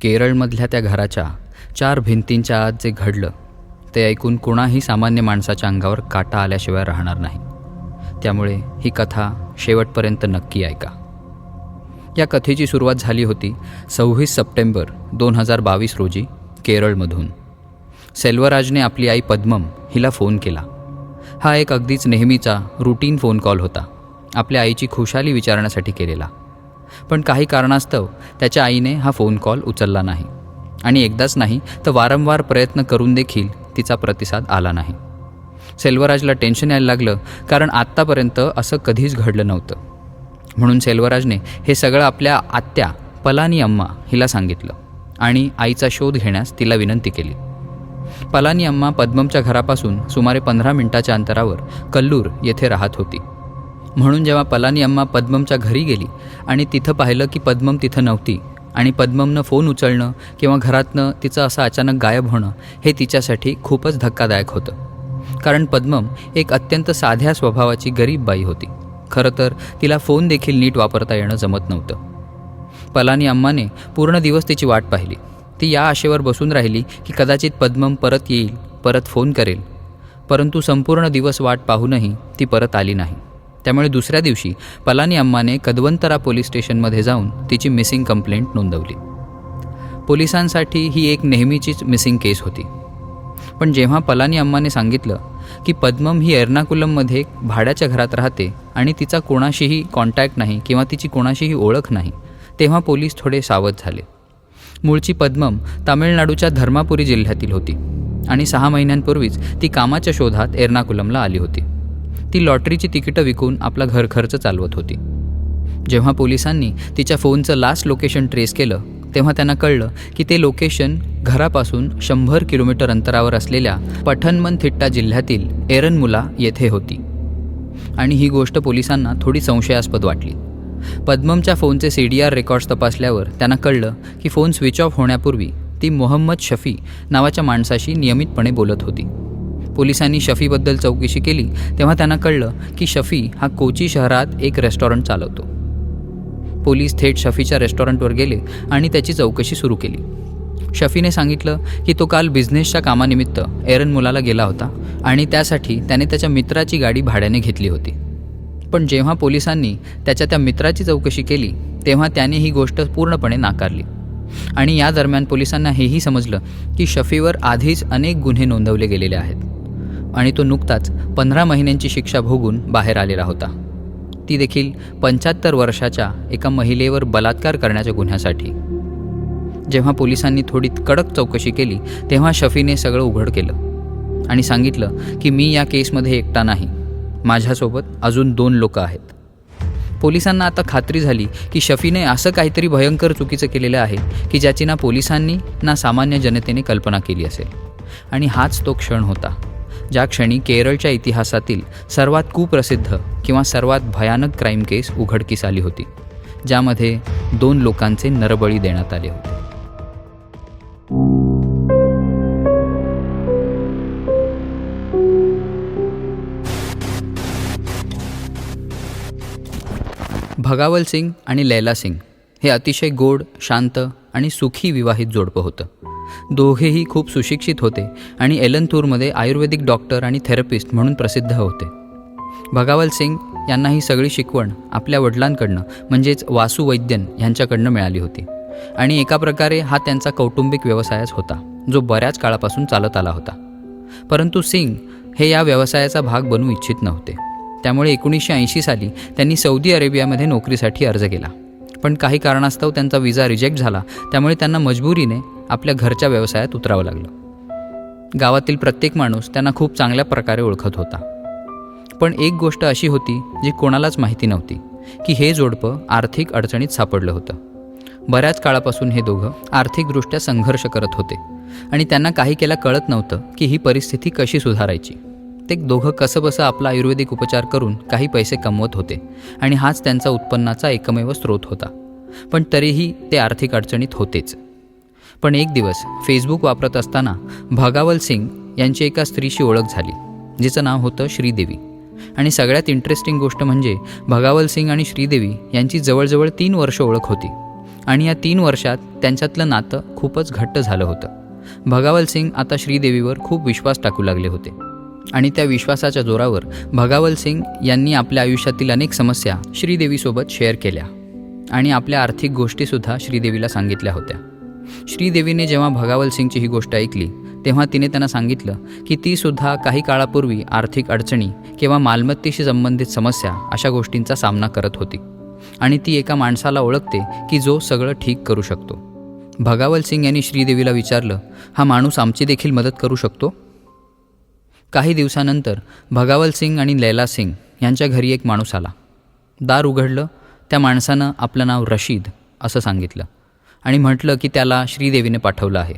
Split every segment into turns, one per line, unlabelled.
केरळमधल्या त्या घराच्या चार भिंतींच्या आत जे घडलं ते ऐकून कुणाही सामान्य माणसाच्या अंगावर काटा आल्याशिवाय राहणार नाही. त्यामुळे ही कथा शेवटपर्यंत नक्की ऐका. या कथेची सुरुवात झाली होती सव्वीस सप्टेंबर दोन हजार बावीस रोजी केरळमधून. सेल्वराजने आपली आई पद्मम हिला फोन केला. हा एक अगदीच नेहमीचा रुटीन फोन कॉल होता. आपल्या आईची खुशाली विचारण्यासाठी केलेला. पण काही कारणास्तव त्याच्या आईने हा फोन कॉल उचलला नाही. आणि एकदाच नाही तर वारंवार प्रयत्न करून देखील तिचा प्रतिसाद आला नाही. सेल्वराजला टेन्शन यायला लागलं कारण आत्तापर्यंत असं कधीच घडलं नव्हतं. म्हणून सेल्वराजने हे सगळं आपल्या आत्या पलानी अम्मा हिला सांगितलं आणि आईचा शोध घेण्यास तिला विनंती केली. पलानी अम्मा पद्ममच्या घरापासून सुमारे पंधरा मिनिटाच्या अंतरावर कल्लूर येथे राहत होती. म्हणून जेव्हा पलानी अम्मा पद्ममच्या घरी गेली आणि तिथं पाहिलं की पद्मम तिथं नव्हती आणि पद्ममनं फोन उचलणं किंवा घरातनं तिचं असं अचानक गायब होणं हे तिच्यासाठी खूपच धक्कादायक होतं. कारण पद्मम एक अत्यंत साध्या स्वभावाची गरीब बाई होती. खरं तर तिला फोन देखील नीट वापरता येणं जमत नव्हतं. पलानी अम्माने पूर्ण दिवस तिची वाट पाहिली. ती या आशेवर बसून राहिली की कदाचित पद्मम परत येईल परत फोन करेल. परंतु संपूर्ण दिवस वाट पाहूनही ती परत आली नाही. त्यामुळे दुसऱ्या दिवशी पलानी अम्माने कदवंतरा पोलीस स्टेशनमध्ये जाऊन तिची मिसिंग कंप्लेंट नोंदवली. पोलिसांसाठी ही एक नेहमीचीच मिसिंग केस होती. पण जेव्हा पलानी अम्माने सांगितलं की पद्मम ही एर्नाकुलममध्ये भाड्याच्या घरात राहते आणि तिचा कोणाशीही कॉन्टॅक्ट नाही किंवा तिची कोणाशीही ओळख नाही तेव्हा पोलीस थोडे सावध झाले. मूळची पद्मम तामिळनाडूच्या धर्मापुरी जिल्ह्यातील होती आणि सहा महिन्यांपूर्वीच ती कामाच्या शोधात एर्नाकुलमला आली होती. ती लॉटरीची तिकीटं विकून आपला घरखर्च चालवत होती. जेव्हा पोलिसांनी तिच्या फोनचं लास्ट लोकेशन ट्रेस केलं तेव्हा त्यांना कळलं की ते लोकेशन घरापासून शंभर किलोमीटर अंतरावर असलेल्या पठनमनथिट्टा जिल्ह्यातील एरनमुला येथे होती. आणि ही गोष्ट पोलिसांना थोडी संशयास्पद वाटली. पद्ममच्या फोनचे सी डी आर रेकॉर्ड्स तपासल्यावर त्यांना कळलं की फोन स्विच ऑफ होण्यापूर्वी ती मोहम्मद शफी नावाच्या माणसाशी नियमितपणे बोलत होती. पोलिसांनी शफीबद्दल चौकशी केली तेव्हा त्यांना कळलं की शफी हा कोची शहरात एक रेस्टॉरंट चालवतो. पोलीस थेट शफीच्या रेस्टॉरंटवर गेले आणि त्याची चौकशी सुरू केली. शफीने सांगितलं की तो काल बिझनेसच्या कामानिमित्त एरन मुलाला गेला होता आणि त्यासाठी त्याने त्याच्या मित्राची गाडी भाड्याने घेतली होती. पण जेव्हा पोलिसांनी त्याच्या त्या मित्राची चौकशी केली तेव्हा त्याने ही गोष्ट पूर्णपणे नाकारली. आणि या दरम्यान पोलिसांना हेही समजलं की शफीवर आधीच अनेक गुन्हे नोंदवले गेलेले आहेत. आणि तो नुकताच पंधरा महिन्यांची शिक्षा भोगून बाहेर आलेला होता. ती देखील पंच्याहत्तर वर्षाच्या एका महिलेवर बलात्कार करण्याच्या गुन्ह्यासाठी. जेव्हा पोलिसांनी थोडी कडक चौकशी केली तेव्हा शफीने सगळं उघड केलं आणि सांगितलं की मी या केसमध्ये एकटा नाही. माझ्यासोबत अजून दोन लोक आहेत. पोलिसांना आता खात्री झाली की शफीने असं काहीतरी भयंकर चुकीचं केलेलं आहे की ज्याची ना पोलिसांनी ना सामान्य जनतेने कल्पना केली असेल. आणि हाच तो क्षण होता. ज्या क्षणी केरळच्या इतिहासातील सर्वात कुप्रसिद्ध किंवा सर्वात भयानक क्राईम केस उघडकीस आली होती ज्यामध्ये दोन लोकांचे नरबळी देण्यात आले होते. भगावल सिंग आणि लैला सिंग हे अतिशय गोड शांत आणि सुखी विवाहित जोडपं होतं. दोघेही खूप सुशिक्षित होते आणि एलनतूरमध्ये आयुर्वेदिक डॉक्टर आणि थेरपिस्ट म्हणून प्रसिद्ध होते. भगावल सिंग यांना ही सगळी शिकवण आपल्या वडिलांकडनं म्हणजेच वासू वैद्यन यांच्याकडनं मिळाली होती. आणि एका प्रकारे हा त्यांचा कौटुंबिक व्यवसायच होता जो बऱ्याच काळापासून चालत आला होता. परंतु सिंग हे या व्यवसायाचा भाग बनू इच्छित नव्हते. त्यामुळे एकोणीसशे ऐंशी साली त्यांनी सौदी अरेबियामध्ये नोकरीसाठी अर्ज केला. पण काही कारणास्तव त्यांचा विजा रिजेक्ट झाला त्यामुळे त्यांना मजबुरीने आपल्या घरच्या व्यवसायात उतरावं लागलं. गावातील प्रत्येक माणूस त्यांना खूप चांगल्या प्रकारे ओळखत होता. पण एक गोष्ट अशी होती जी कोणालाच माहिती नव्हती की हे जोडपं आर्थिक अडचणीत सापडलं होतं. बऱ्याच काळापासून हे दोघं आर्थिकदृष्ट्या संघर्ष करत होते आणि त्यांना काही केला कळत नव्हतं की ही परिस्थिती कशी सुधारायची. ते दोघं कसंबसं आपला आयुर्वेदिक उपचार करून काही पैसे कमवत होते आणि हाच त्यांचा उत्पन्नाचा एकमेव स्रोत होता. पण तरीही ते आर्थिक अडचणीत होतेच. पण एक दिवस फेसबुक वापरत असताना भागावल सिंग यांची एका स्त्रीशी ओळख झाली जिचं नाव होतं श्रीदेवी. आणि सगळ्यात इंटरेस्टिंग गोष्ट म्हणजे भगावल सिंग आणि श्रीदेवी यांची जवळजवळ तीन वर्ष ओळख होती. आणि या तीन वर्षात त्यांच्यातलं नातं खूपच घट्ट झालं होतं. भगावल सिंग आता श्रीदेवीवर खूप विश्वास टाकू लागले होते. आणि त्या विश्वासाच्या जोरावर भगावल सिंग यांनी आपल्या आयुष्यातील अनेक समस्या श्रीदेवीसोबत शेअर केल्या. आणि आपल्या आर्थिक गोष्टीसुद्धा श्रीदेवीला सांगितल्या होत्या. श्रीदेवीने जेव्हा भगावल सिंगची ही गोष्ट ऐकली तेव्हा तिने त्यांना सांगितलं की ती सुद्धा काही काळापूर्वी आर्थिक अडचणी किंवा मालमत्तेशी संबंधित समस्या अशा गोष्टींचा सामना करत होती. आणि ती एका माणसाला ओळखते की जो सगळं ठीक करू शकतो. भगावल सिंग यांनी श्रीदेवीला विचारलं हा माणूस आमची देखील मदत करू शकतो? काही दिवसानंतर भगावल सिंग आणि लैला सिंग यांच्या घरी एक माणूस आला. दार उघडलं त्या माणसानं आपलं नाव रशीद असं सांगितलं. आणि म्हटलं की त्याला श्रीदेवीने पाठवलं आहे.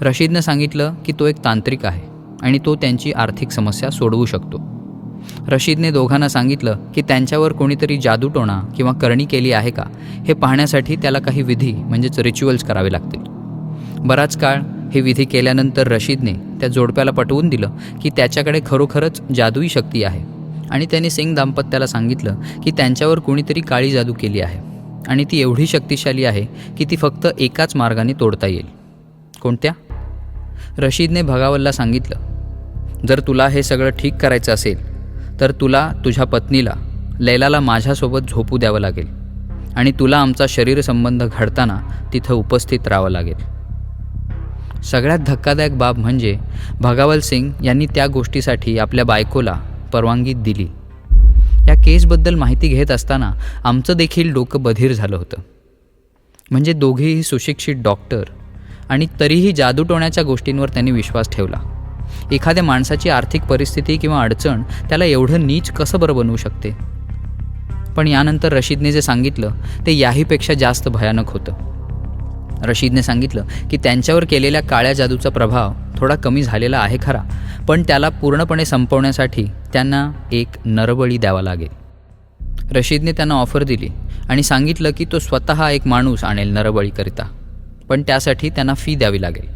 रशीदनं सांगितलं की तो एक तांत्रिक आहे आणि तो त्यांची आर्थिक समस्या सोडवू शकतो. रशीदने दोघांना सांगितलं की त्यांच्यावर कोणीतरी जादूटोणा किंवा करणी केली आहे का हे पाहण्यासाठी त्याला काही विधी म्हणजेच रिच्युअल्स करावे लागतील. बराच काळ हे विधी केल्यानंतर रशीदने त्या जोडप्याला पटवून दिलं की त्याच्याकडे खरोखरच जादुई शक्ती आहे. आणि त्याने सिंग दाम्पत्याला सांगितलं की त्यांच्यावर कोणीतरी काळी जादू केली आहे. आणि ती एवढी शक्तिशाली आहे की ती फक्त एकाच मार्गाने तोडता येईल. कोणत्या? रशीदने भगावलला सांगितलं जर तुला हे सगळं ठीक करायचं असेल तर तुला तुझ्या पत्नीला लैलाला माझ्यासोबत झोपू द्यावं लागेल आणि तुला आमचा शरीरसंबंध घडताना तिथं उपस्थित राहावं लागेल. सगळ्यात धक्कादायक बाब म्हणजे भगावल सिंग यांनी त्या गोष्टीसाठी आपल्या बायकोला परवानगी दिली. या केसबद्दल माहिती घेत असताना आमचं देखील डोकं बधीर झालं होतं. म्हणजे दोघेही सुशिक्षित डॉक्टर आणि तरीही जादूटोण्याच्या गोष्टींवर त्यांनी विश्वास ठेवला. एखाद्या माणसाची आर्थिक परिस्थिती किंवा अडचण त्याला एवढं नीच कसं बरं बनवू शकते? पण यानंतर रशीदने जे सांगितलं ते याहीपेक्षा जास्त भयानक होतं. रशीदने सांगितलं की त्यांच्यावर केलेल्या काळ्या जादूचा प्रभाव थोडा कमी झालेला आहे खरा पण त्याला पूर्णपणे संपवण्यासाठी त्यांना एक नरबळी द्यावा लागेल. रशीदने त्यांना ऑफर दिली आणि सांगितलं की तो स्वतः एक माणूस आणेल नरबळीकरिता पण त्यासाठी त्यांना फी द्यावी लागेल.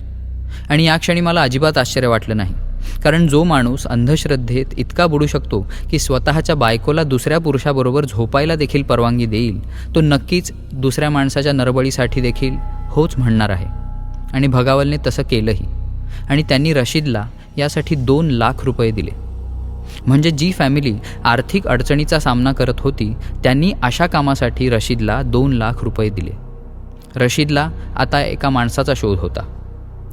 आणि या क्षणी मला अजिबात आश्चर्य वाटलं नाही कारण जो माणूस अंधश्रद्धेत इतका बुडू शकतो की स्वतःच्या बायकोला दुसऱ्या पुरुषाबरोबर झोपायला देखील परवानगी देईल तो नक्कीच दुसऱ्या माणसाच्या नरबळीसाठी देखील होच म्हणणार आहे. आणि भगावलने तसं केलंही. आणि त्यांनी रशीदला यासाठी दोन लाख रुपये दिले. म्हणजे जी फॅमिली आर्थिक अडचणीचा सामना करत होती त्यांनी अशा कामासाठी रशीदला दोन लाख रुपये दिले. रशीदला आता एका माणसाचा शोध होता.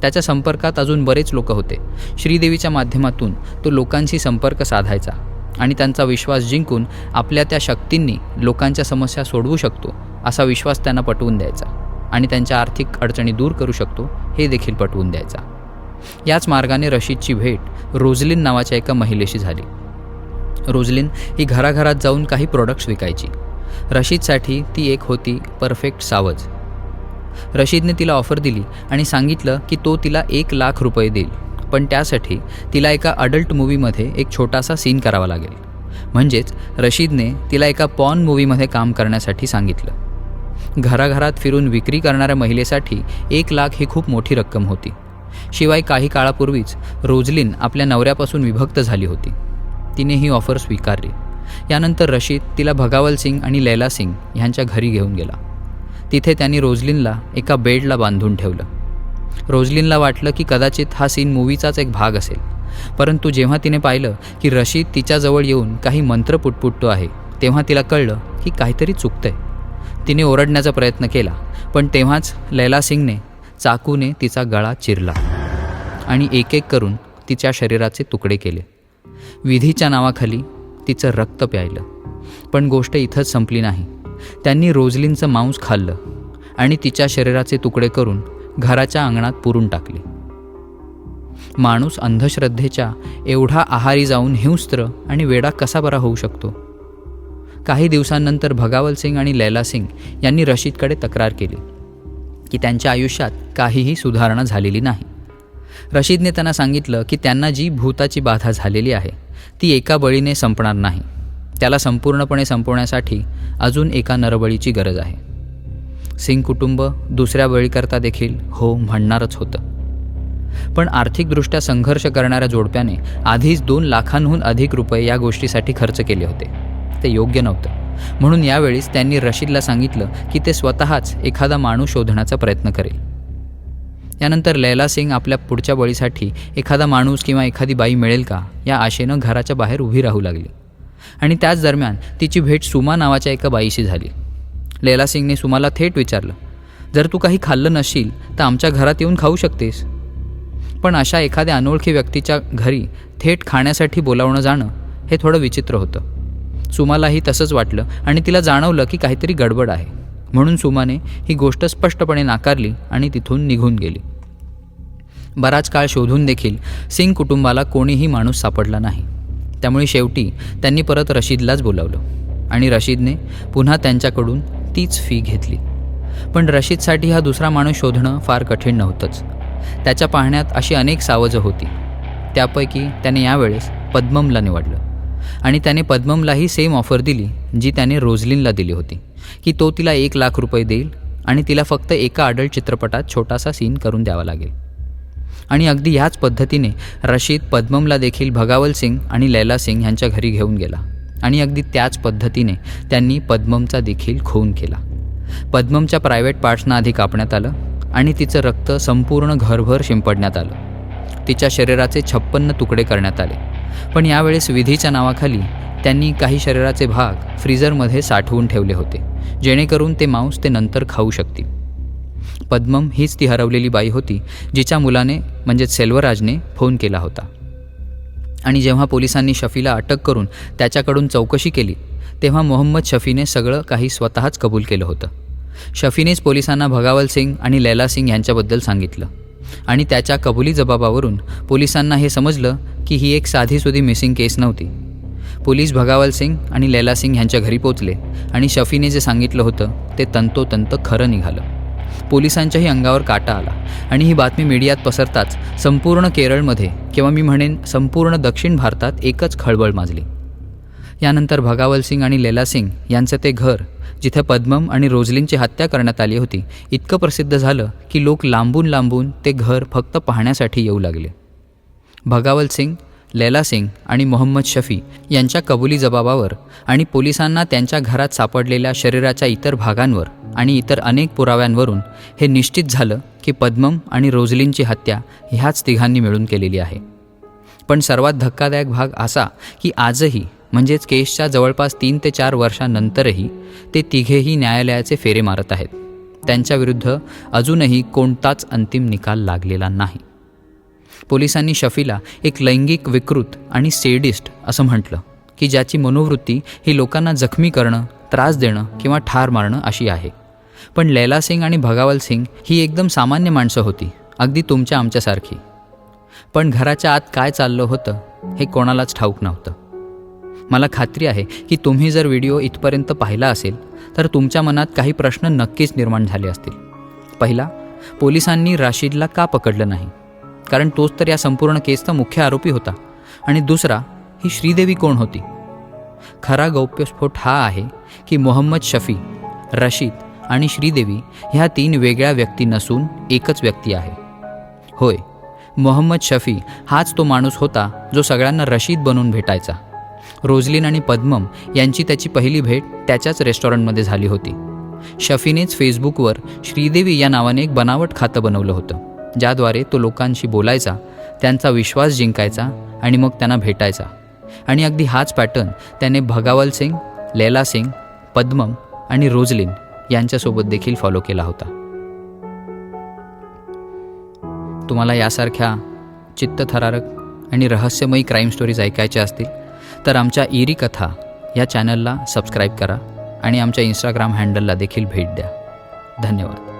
त्याच्या संपर्कात अजून बरेच लोक होते. श्रीदेवीच्या माध्यमातून तो लोकांशी संपर्क साधायचा आणि त्यांचा विश्वास जिंकून आपल्या त्या शक्तींनी लोकांच्या समस्या सोडवू शकतो असा विश्वास त्यांना पटवून द्यायचा. आणि त्यांच्या आर्थिक अडचणी दूर करू शकतो हे देखील पटवून द्यायचा. याच मार्गाने रशीदची भेट रोजलिन नावाच्या एका महिलेशी झाली. रोजलिन ही घराघरात जाऊन काही प्रोडक्ट्स विकायची. रशीदसाठी ती एक होती परफेक्ट सावज. रशीदने तिला ऑफर दिली आणि सांगितलं की तो तिला एक लाख रुपये देईल पण त्यासाठी तिला एका अडल्ट मूवीमध्ये एक छोटासा सीन करावा लागेल. म्हणजेच रशीदने तिला एका पॉन मूवीमध्ये काम करण्यासाठी सांगितलं. घराघरात फिरून विक्री करणाऱ्या महिलेसाठी एक लाख ही खूप मोठी रक्कम होती. शिवाय काही काळापूर्वीच रोजलिन आपल्या नवऱ्यापासून विभक्त झाली होती. तिने ही ऑफर स्वीकारली. यानंतर रशीद तिला भगावल सिंग आणि लैला सिंग ह्यांच्या घरी घेऊन गेला. तिथे त्यांनी रोजलिनला एका बेडला बांधून ठेवलं. रोजलिनला वाटलं की कदाचित हा सीन मूवीचाच एक भाग असेल. परंतु जेव्हा तिने पाहिलं की रशीद तिच्याजवळ येऊन काही मंत्र पुटपुटतो आहे तेव्हा तिला कळलं की काहीतरी चुकतंय. तिने ओरडण्याचा प्रयत्न केला पण तेव्हाच लैला सिंगने चाकूने तिचा गळा चिरला आणि एक एक करून तिच्या शरीराचे तुकडे केले. विधीच्या नावाखाली तिचं रक्त प्यायलं पण गोष्ट इथंच संपली नाही. त्यांनी रोजलिनचं मांस खाल्लं आणि तिच्या शरीराचे तुकडे करून घराच्या अंगणात पुरून टाकले. माणूस अंधश्रद्धेच्या एवढा आहारी जाऊन हिंस्त्र आणि वेडा कसा बरा होऊ शकतो? काही दिवसांनंतर भगावल सिंग आणि लैला सिंग यांनी रशीदकडे तक्रार केली की त्यांच्या आयुष्यात काहीही सुधारणा झालेली नाही. रशीदने त्यांना सांगितलं की त्यांना जी भूताची बाधा झालेली आहे ती एका बळीने संपणार नाही. त्याला संपूर्णपणे संपवण्यासाठी अजून एका नरबळीची गरज आहे. सिंग कुटुंब दुसऱ्या बळीकरता देखील हो म्हणणारच होतं. पण आर्थिकदृष्ट्या संघर्ष करणाऱ्या जोडप्याने आधीच दोन लाखांहून अधिक रुपये या गोष्टीसाठी खर्च केले होते. ते योग्य नव्हतं. म्हणून यावेळीच त्यांनी रशीदला सांगितलं की ते स्वतःच एखादा माणूस शोधण्याचा प्रयत्न करेल. यानंतर लैला सिंग आपल्या पुढच्या बळीसाठी एखादा माणूस किंवा एखादी बाई मिळेल का या आशेनं घराच्या बाहेर उभी राहू लागली. आणि त्याच दरम्यान तिची भेट सुमा नावाच्या एका बाईशी झाली. लैला सिंगने सुमाला थेट विचारलं जर तू काही खाल्लं नसशील तर आमच्या घरात येऊन खाऊ शकतेस. पण अशा एखाद्या अनोळखी व्यक्तीच्या घरी थेट खाण्यासाठी बोलावणं जाणं हे थोडं विचित्र होतं. सुमालाही तसंच वाटलं आणि तिला जाणवलं की काहीतरी गडबड आहे. म्हणून सुमाने ही गोष्ट स्पष्टपणे नाकारली आणि तिथून निघून गेली. बराच काळ शोधून देखील सिंग कुटुंबाला कोणीही माणूस सापडला नाही. त्यामुळे शेवटी त्यांनी परत रशीदलाच बोलावलं आणि रशीदने पुन्हा त्यांच्याकडून तीच फी घेतली. पण रशीदसाठी हा दुसरा माणूस शोधणं फार कठीण नव्हतंच. त्याच्या पाहण्यात अशी अनेक सावजं होती. त्यापैकी त्याने यावेळेस पद्ममला निवडलं. आणि त्याने पद्ममलाही सेम ऑफर दिली जी त्याने रोझलिनला दिली होती की तो तिला एक लाख रुपये देईल आणि तिला फक्त एका अडल्ट चित्रपटात छोटासा सीन करून द्यावा लागेल. आणि अगदी ह्याच पद्धतीने रशीद पद्ममला देखील भगावल सिंग आणि लैला सिंग ह्यांच्या घरी घेऊन गेला. आणि अगदी त्याच पद्धतीने त्यांनी पद्ममचा देखील खून केला. पद्ममच्या प्रायव्हेट पार्ट्सना आधी कापण्यात आलं आणि तिचं रक्त संपूर्ण घरभर शिंपडण्यात आलं. तिच्या शरीराचे छप्पन्न तुकडे करण्यात आले. पण यावेळेस विधीच्या नावाखाली त्यांनी काही शरीराचे भाग फ्रीजरमध्ये साठवून ठेवले होते जेणेकरून ते मांस ते नंतर खाऊ शकतील. पद्मम हीच ती हरवलेली बाई होती जिच्या मुलाने म्हणजेच सेल्वराजने फोन केला होता. आणि जेव्हा पोलिसांनी शफीला अटक करून त्याच्याकडून चौकशी केली तेव्हा मोहम्मद शफीने सगळं काही स्वतःच कबूल केलं होतं. शफीनेच पोलिसांना भगावल सिंग आणि लैला सिंग यांच्याबद्दल सांगितलं. आणि त्याच्या कबुली जबाबावरून पोलिसांना हे समजलं की ही एक साधीसुधी मिसिंग केस नव्हती. पोलीस भगावल सिंग आणि लैला सिंग यांच्या घरी पोचले आणि शफीने जे सांगितलं होतं ते तंतोतंत खरं निघालं. पोलिसांच्याही अंगावर काटा आला आणि ही बातमी मीडियात पसरताच संपूर्ण केरळमध्ये किंवा मी म्हणेन संपूर्ण दक्षिण भारतात एकच खळबळ माजली. यानंतर भगावल सिंग आणि लैला सिंग यांचं ते घर जिथे पद्मम आणि रोझलिनची हत्या करण्यात आली होती इतकं प्रसिद्ध झालं की लोक लांबून लांबून ते घर फक्त पाहण्यासाठी येऊ लागले. भगावल सिंग लैला सिंग आणि मोहम्मद शफी यांच्या कबुली जबाबावर आणि पोलिसांना त्यांच्या घरात सापडलेल्या शरीराच्या इतर भागांवर आणि इतर अनेक पुराव्यांवरून हे निश्चित झालं की पद्मम आणि रोझलिनची हत्या ह्याच तिघांनी मिळून केलेली आहे. पण सर्वात धक्कादायक भाग असा की आजही म्हणजेच केसच्या जवळपास तीन ते चार वर्षांनंतरही ते तिघेही न्यायालयाचे फेरे मारत आहेत. त्यांच्याविरुद्ध अजूनही कोणताच अंतिम निकाल लागलेला नाही. पोलिसांनी शफीला एक लैंगिक विकृत आणि सेडिस्ट असं म्हटलं की ज्याची मनोवृत्ती ही लोकांना जखमी करणं त्रास देणं किंवा ठार मारणं अशी आहे. पण लैला सिंग आणि भगावल सिंग ही एकदम सामान्य माणसं होती अगदी तुमच्या आमच्यासारखी. पण घराच्या आत काय चाललं होतं हे कोणालाच ठाऊक नव्हतं. मला खात्री आहे की तुम्ही जर व्हिडिओ इथपर्यंत पाहिला असेल तर तुमच्या मनात काही प्रश्न नक्कीच निर्माण झाले असतील. पहिला पोलिसांनी राशीदला का पकडलं नाही? कारण तोच तर या संपूर्ण केसचा मुख्य आरोपी होता. आणि दुसरा ही श्रीदेवी कोण होती? खरा गौप्यस्फोट हा आहे की मोहम्मद शफी रशीद आणि श्रीदेवी ह्या तीन वेगळ्या व्यक्ती नसून एकच व्यक्ती आहे. होय मोहम्मद शफी हाच तो माणूस होता जो सगळ्यांना रशीद बनून भेटायचा. रोझलिन आणि पद्मम यांची त्याची पहिली भेट त्याच्याच रेस्टॉरंटमध्ये झाली होती. शफीनेच फेसबुकवर श्रीदेवी या नावाने एक बनावट खातं बनवलं होतं. ज्याद्वारे तो लोकांशी बोलायचा त्यांचा विश्वास जिंकायचा आणि मग त्यांना भेटायचा. आणि अगदी हाच पॅटर्न त्याने भगावल सिंग लैला सिंग पद्मम आणि रोजलिन यांच्यासोबत देखील फॉलो केला होता. तुम्हाला यासारख्या चित्तथरारक आणि रहस्यमयी क्राईम स्टोरीज ऐकायच्या असतील तर आमच्या इरी कथा या चॅनलला सबस्क्राईब करा आणि आमच्या इंस्टाग्राम हँडलला देखील भेट द्या. धन्यवाद.